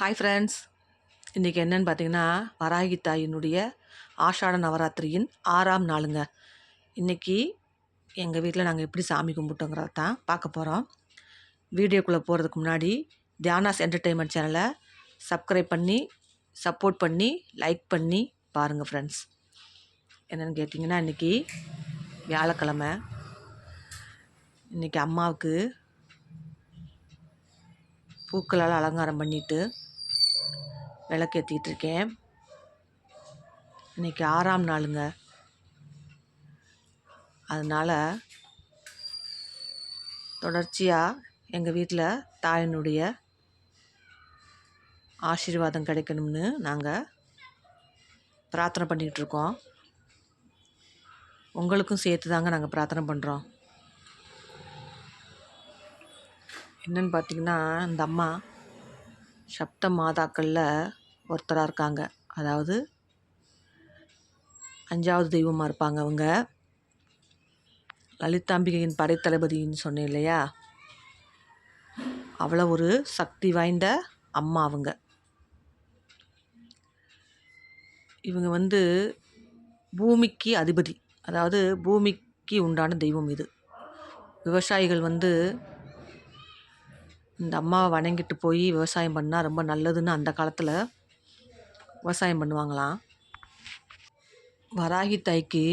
Hi friends இன்றைக்கி என்னன்னு பார்த்தீங்கன்னா வராகி தாயினுடைய ஆஷாட நவராத்திரியின் ஆறாம் நாளுங்க. இன்றைக்கி எங்கள் வீட்டில் நாங்கள் எப்படி சாமி கும்பிட்டோங்கிறத தான் பார்க்க போகிறோம் வீடியோக்குள்ளே போகிறதுக்கு முன்னாடி தியானாஸ் என்டர்டெயின்மெண்ட் சேனலை சப்ஸ்கிரைப் பண்ணி சப்போர்ட் பண்ணி லைக் பண்ணி பாருங்கள் ஃப்ரெண்ட்ஸ் என்னென்னு கேட்டிங்கன்னா இன்றைக்கி வியாழக்கிழமை. இன்றைக்கி அம்மாவுக்கு பூக்களால் அலங்காரம் பண்ணிவிட்டு விளக்கேற்றிட்டு இருக்கேன் இன்றைக்கி ஆறாம் நாளுங்க. அதனால் தொடர்ச்சியாக எங்கள் வீட்டில் தாயினுடைய ஆசீர்வாதம் கிடைக்கணும்னு நாங்கள் பிரார்த்தனை பண்ணிக்கிட்டு இருக்கோம் உங்களுக்கும் சேர்த்து தாங்க நாங்கள் பிரார்த்தனை பண்ணுறோம் என்னென்னு பார்த்தீங்கன்னா இந்த அம்மா சப்த மாதாக்களில் ஒருத்தராக இருக்காங்க. அதாவது அஞ்சாவது தெய்வமாக இருப்பாங்க அவங்க. லலிதாம்பிகையின் படைத்தளபதின்னு சொன்னேன் இல்லையா? அவ்வளோ ஒரு சக்தி வாய்ந்த அம்மா அவங்க. இவங்க வந்து பூமிக்கு அதிபதி. அதாவது பூமிக்கு உண்டான தெய்வம் இது. விவசாயிகள் வந்து இந்த அம்மாவை வணங்கிட்டு போய் விவசாயம் பண்ணால் ரொம்ப நல்லதுன்னு அந்த காலத்தில் விவசாயம் பண்ணுவாங்களாம் வராகி தாய்க்கு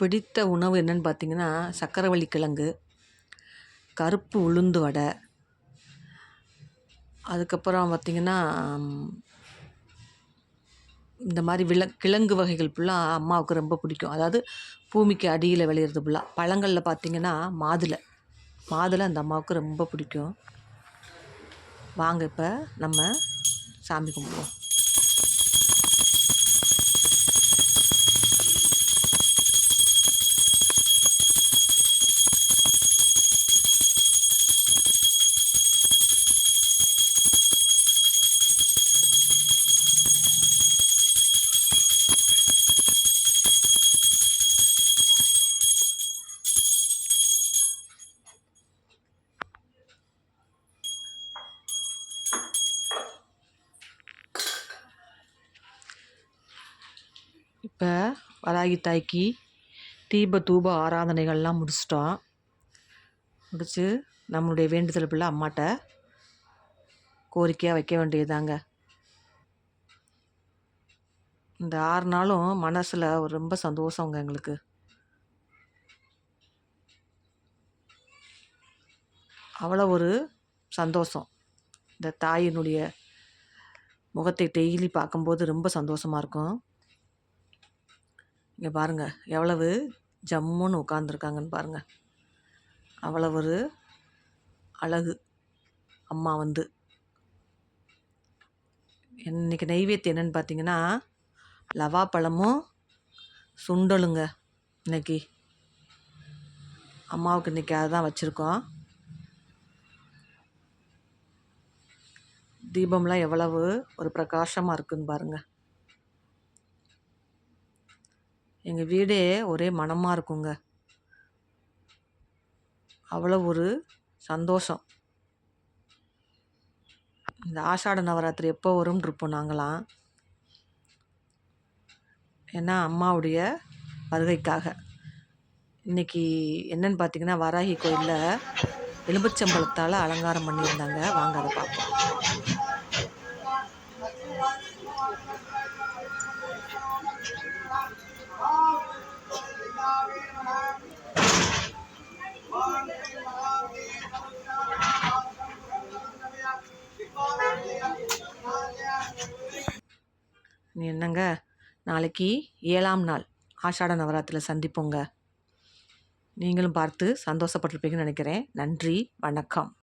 பிடித்த உணவு என்னன்னு பார்த்தீங்கன்னா சக்கரவள்ளி கிழங்கு கருப்பு உளுந்து வடை. அதுக்கப்புறம் பார்த்திங்கன்னா இந்த மாதிரி வில கிழங்கு வகைகள் ஃபுல்லாக அம்மாவுக்கு ரொம்ப பிடிக்கும். அதாவது பூமிக்கு அடியில் விளையிறது ஃபுல்லாக பழங்களில் பார்த்திங்கன்னா மாதுளை. மாதுளை அந்த அம்மாவுக்கு ரொம்ப பிடிக்கும். வாங்க இப்போ நம்ம சாமி கும்பிடுவோம். இப்போ வராகி தாய்க்கு தீப தூப ஆராதனைகள்லாம் முடிச்சிட்டோம். முடித்து நம்மளுடைய வேண்டுதல் பிள்ளை அம்மாட்ட கோரிக்கையாக வைக்க வேண்டியதாங்க இந்த ஆறு நாளும் மனசில் ரொம்ப சந்தோஷங்க எங்களுக்கு. அவ்வளோ ஒரு சந்தோஷம். இந்த தாயினுடைய முகத்தை டெய்லி பார்க்கும்போது ரொம்ப சந்தோஷமாக இருக்கும். இங்கே பாருங்கள் எவ்வளவு ஜம்முன்னு உட்காந்துருக்காங்கன்னு பாருங்கள் அவ்வளோ ஒரு அழகு அம்மா வந்து. இன்றைக்கி நெய்வேத்தியம் என்னென்னு பார்த்தீங்கன்னா லவா பழமும் சுண்டலுங்க இன்னைக்கு. அம்மாவுக்கு இன்றைக்கி அதை தான் வச்சுருக்கோம். தீபம்லாம் எவ்வளவு ஒரு பிரகாசமாக இருக்குதுன்னு பாருங்கள் எங்கள் வீடே ஒரே மனமாக இருக்குங்க. அவ்வளோ ஒரு சந்தோஷம். இந்த ஆஷாட நவராத்திரி எப்போ வரும் இருப்போம் நாங்களாம். ஏன்னா அம்மாவுடைய வருகைக்காக. இன்றைக்கி என்னன்னு பார்த்தீங்கன்னா வராகி கோயிலில் எலும்புச்சம்பளத்தால் அலங்காரம் பண்ணியிருந்தாங்க. வாங்க அதை பார்ப்போம். என்னங்க? நாளைக்கு ஏழாம் நாள். ஆஷாட நவராத்திரியில் சந்திப்போங்க. நீங்களும் பார்த்து சந்தோஷப்பட்டிருப்பீங்கன்னு நினைக்கிறேன். நன்றி. வணக்கம்.